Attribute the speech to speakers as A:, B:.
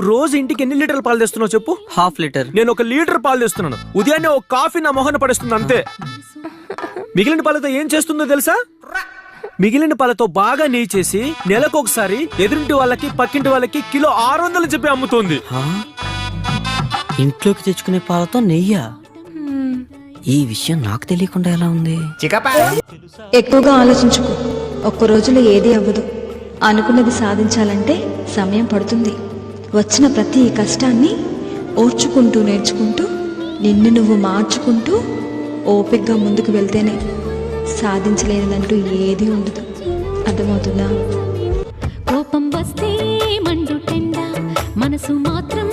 A: రోజు ఇంటికి ఎన్ని లీటర్లు పాలు తెస్తున్నావు చెప్పు?
B: Half litre.
A: నేను ఒక లీటర్ పాలు తెస్తున్నాను. ఉదయాన్నే ఒక కాఫీ నా మొహన పడేస్తుంది అంతే. మిగిలిన పాలతో ఏం చేస్తుందో తెలుసా? మిగిలిన పాలతో బాగా నెయ్యి చేసి నెలకు ఒకసారి ఎదురింటి వాళ్ళకి పక్కింటి వాళ్ళకి కిలో ఆరు వందలు చెప్పి అమ్ముతుంది?
B: ఇంట్లోకి తెచ్చుకునే పాలతో నెయ్యా? ఈ విషయం నాకు తెలియకుండా ఎలా ఉంది?
C: ఎక్కువగా ఆలోచించుకో. ఒక్క రోజులో ఏది అవ్వదు. అనుకున్నది సాధించాలంటే సమయం పడుతుంది. వచ్చిన ప్రతి కష్టాన్ని ఓర్చుకుంటూ నేర్చుకుంటూ నిన్ను నువ్వు మార్చుకుంటూ ఓపికగా ముందుకు వెళ్తేనే సాధించలేనిదంటూ ఏది ఉండదు. అర్థమవుతుందా?
D: కోపం వస్తే మండు మనసు మాత్రం